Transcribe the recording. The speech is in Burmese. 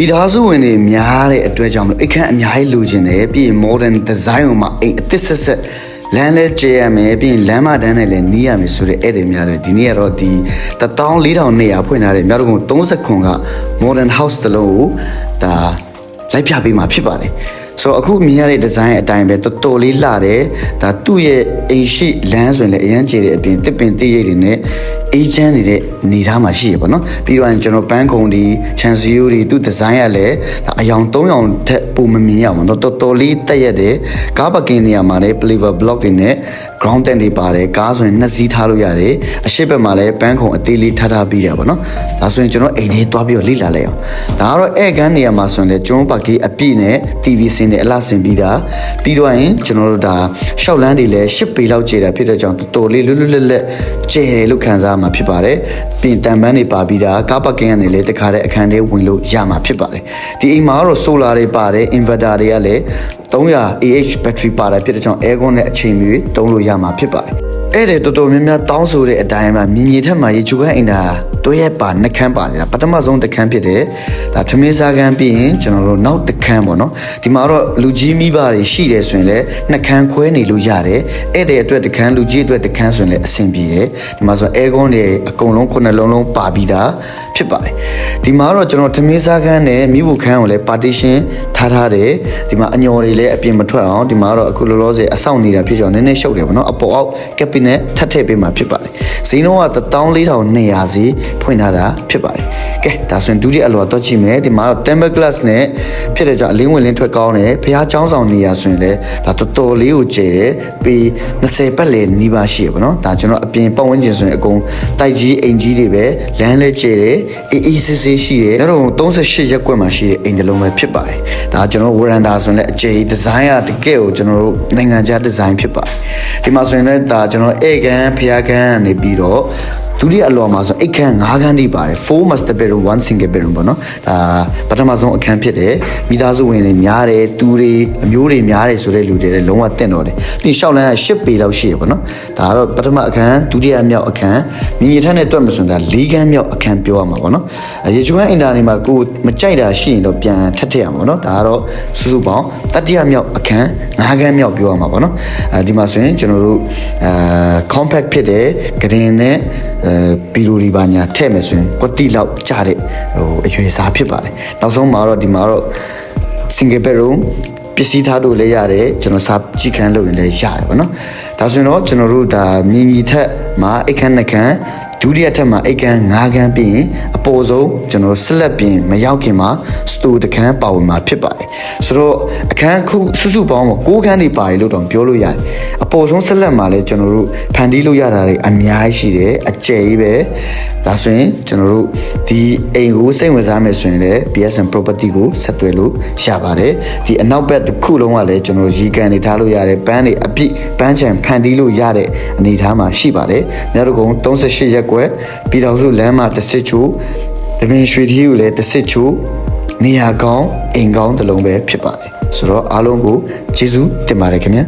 မိသားစုဝင်တွေများတဲ့အတွက်ကြောင့်မလို့အိတ်ခမ်းအများကြီးလိုချင်တယ်ပြီးရင် modern design ကိုမှအိမ်အသစ်ဆက်ဆက်လမ်းလဲကျဲရမယ်ပြီးရင်လမ်းမတန်းနဲ့လည်းနီးရမယ်ဆိုတဲ့ဧည့်သည်များတယ်ဒီနေ့ကတော့ဒီ14200ဖွင့်ထားတဲ့မြောက်တော့30ခွန်က modern house တစ်လုံးကိုဒါလိုက်ပြပေးမှာဖြစ်ပါတယ် ဆိုတော့အခုမြင်ရတဲ့ design အတိုင်းပဲတော်တော်လေးလှတယ်ဒါသူ့ရဲ့အိမ်ရှိလမ်းဆိုရင်လည်းအရန်ကျေတဲ့အပြင်တစ်ပင်တိရိတ်တွေနဲ့အေးချမ်းနေတဲ့နေသားမှာရှိရပါတော့ပြီးတော့ကျွန်တော်ပန်းကုံဒီချန်စီယိုဒီသူ့ design ကလည်းဒါအယောင်3ယောင်ထက်ပုံမမြင်ရအောင်တော့တော်တော်လေးတက်ရက်တယ်ကားပကင်နေရာမှာလည်း plywood block တွေနဲ့ ground tent တွေပါတယ်ကားဆိုရင်နှစ်စီးထားလို့ရတယ်အရှိတ်ဘက်မှာလည်းပန်းခုံအသေးလေးထားထားပြီးရပါတော့ဒါဆိုရင်ကျွန်တော်အိမ်လေးသွားပြီးတော့လေ့လာလိုက်အောင်ဒါကတော့ဧကန်နေရာမှာဆိုရင်လည်းကျွန်းပါကီအပြည့်နဲ့ TV စင်တွေအလှဆင်ပြီးတာပြီးတော့ရင်ကျွန်တော်တို့ဒါရှောက်လန်းတွေလည်း10ပေလောက်ကျတာဖြစ်တဲ့ကြောင့်တော်တော်လေးလွတ်လွတ်လပ်လပ်ကျယ်တယ်လို့ခံစားမှာဖြစ်ပါတယ်ပြီးရင်တန်ပန်းတွေပါပြီးတာကားပကင်ကနေလည်းတခါတည်းအခန်းထဲဝင်လို့ရမှာဖြစ်ပါတယ်ဒီအိမ်မှာကတော့ solar တွေပါတယ် inverter တွေကလည်း300 AH battery ပါတယ်ဖြစ်တဲ့ကြောင့် aircon နဲ့အချိန်မီတုံးလို့ရမှာဖြစ်ပါတယ် အဲ့ဒါတော်တော်များများတောင်းဆိုတဲ့အတိုင်းမှာမြင်မြင်ထက်မှာရေချိုခန့်အင်တာတွဲရပါနှခမ်းပါနေတာပထမဆုံးတစ်ခမ်းဖြစ်တယ်ဒါသမင်းစားခမ်းပြီးရင်ကျွန်တော်တို့နောက်တစ်ခမ်းပေါ့နော်ဒီမှာတော့လူကြီးမိဘတွေရှိတယ်ဆိုရင်လည်းနှခမ်းခွဲနေလို့ရတယ်အဲ့တဲ့အတွက်တစ်ခမ်းလူကြီးအတွက်တစ်ခမ်းဆိုရင်လည်းအဆင်ပြေတယ်ဒီမှာဆိုအဲကွန်းတွေအကုန်လုံးခုနှလုံးလုံးပါပြီးသားဖြစ်ပါတယ်ဒီမှာတော့ကျွန်တော်သမင်းစားခမ်းနဲ့မိဖို့ခမ်းကိုလည်း partition ထားထားတယ်ဒီမှာအညော်တွေလည်းအပြင်မထွက်အောင်ဒီမှာတော့အခုလောလောဆယ်အဆောင်နေတာဖြစ်ကြောင်းနည်းနည်းရှုပ်တယ်ပေါ့နော်အပေါ်အောက်ကပ်ပီနဲ့ထပ်ထည့်ပေးမှာဖြစ်ပါတယ်ဈေးနှုန်းက14200ဈေးဖွင့်ထားတာဖြစ်ပါတယ် ကဲဒါဆိုရင်ဒုတိယအလွာတော့ကြည့်မယ်ဒီမှာတော့ temper glass နဲ့ဖြစ်တဲ့ကြောင့်အလင်းဝင်လင်းထွက်ကောင်းတယ်ဖះချောင်းဆောင်နေရဆိုရင်လည်းဒါတော်တော်လေးကိုကျယ်တယ်ပြီး20ပတ်လည်နီးပါးရှိရပါတော့ဒါကျွန်တော်အပြင်ပတ်ဝန်းကျင်ဆိုရင်အကုန်တိုက်ကြီးအိမ်ကြီးတွေပဲလမ်းလဲကျယ်တယ်အေးအေးဆေးဆေးရှိတယ်နောက်တော့38ရက်ကွက်မှာရှိတဲ့အိမ်တစ်လုံးပဲဖြစ်ပါတယ်ဒါကျွန်တော်ဝရန်ဒါဆိုရင်လည်းအကျယ်ဒီဇိုင်းကတကယ့်ကိုကျွန်တော်တို့နိုင်ငံခြားဒီဇိုင်းဖြစ်ပါတယ်ဒီမှာဆိုရင်လည်းဒါကျွန်တော်ဧကန်ဖះကန်နေပြီးတော့ ဒုတိယအလော်မှာဆိုအိတ်ခန်း၅ခန်းတိပါတယ်4 master bedroom 1 single bedroom ပေါ့နော်ဒါပထမဆုံးအခန်းဖြစ်တယ်မိသားစုဝင်တွေများတယ်တူတွေအမျိုးတွေများတယ်ဆိုတဲ့လူတွေလည်းလုံးဝတင့်တော်တယ်ပြီးရှောက်လန်းက10ပေလောက်ရှိရပေါ့နော်ဒါကတော့ပထမအခန်းဒုတိယမြောက်အခန်းမြင်မြင်ထက်နဲ့တွက်မစွန်ဒါ၄ခန်းမြောက်အခန်းပြောရမှာပေါ့နော်ရေချွမ်းအင်တာနေမှာကိုမကြိုက်တာရှိရင်တော့ပြန်ထပ်ထည့်ရမှာပေါ့နော်ဒါကတော့စုစုပေါင်းတတိယမြောက်အခန်း၅ခန်းမြောက်ပြောရမှာပေါ့နော်အဲဒီမှာဆိုရင်ကျွန်တော်တို့အဲ compact ဖြစ်တယ်ဂရင်နဲ့အဲပီရိုဒီပါညာထည့်မယ်ဆိုရင်ကွတိလောက်ကြတဲ့ဟိုအရွယ်စားဖြစ်ပါတယ်နောက်ဆုံးမှာတော့ဒီမှာတော့ single bedroom ပစ္စည်းထားလို့လည်းရတယ်ကျွန်တော်စာကြည့်ခန်းလုပ်ရင်လည်းရတယ်ဗောနော်ဒါဆိုရင်တော့ကျွန်တော်တို့ဒါမြင်မြင်ထက်မှာအိတ်ခမ်းနှစ်ခမ်း ဒုတိယထက်မှာအိတ်ခမ်း၅ခမ်းပြီးရင်အပေါ်ဆုံးကျွန်တော်ဆက်လက်ပြင်မရောက်ခင်မှာစတူတစ်ခမ်းပါဝင်မှာဖြစ်ပါတယ်ဆိုတော့အခန်းခုစုစုပေါင်းမှာ၉ခမ်းနေပါရလို့တော့ပြောလို့ရတယ်အပေါ်ဆုံးဆက်လက်မှာလည်းကျွန်တော်တို့ဖန်တီးလို့ရတာတွေအများကြီးရှိတယ်အကျယ်ကြီးပဲဒါဆိုရင်ကျွန်တော်တို့ဒီအိမ်ကိုစိတ်ဝင်စားမယ်ဆိုရင်လည်း BSN property ကိုဆက်သွယ်လို့ရပါတယ်ဒီအနောက်ဘက်တစ်ခုလုံးကလည်းကျွန်တော်တို့ရီကန်နေထားလို့ရတယ်ပန်းတွေအပြည့်ပန်းချံဖန်တီးလို့ရတဲ့အနေအထားမှာရှိပါတယ်မြောက်တို့ကုန်း38ရက်ကွက်ပြည်တော်စုလမ်းမှာတစ်စစ်ချိုတမင်ရွှေထီးကိုလည်းတစ်စစ်ချိုနေရာကောင်းအိမ်ကောင်းတစ်လုံးပဲဖြစ်ပါတယ်ဆိုတော့အားလုံးကိုကျေးဇူးတင်ပါတယ်ခင်ဗျာ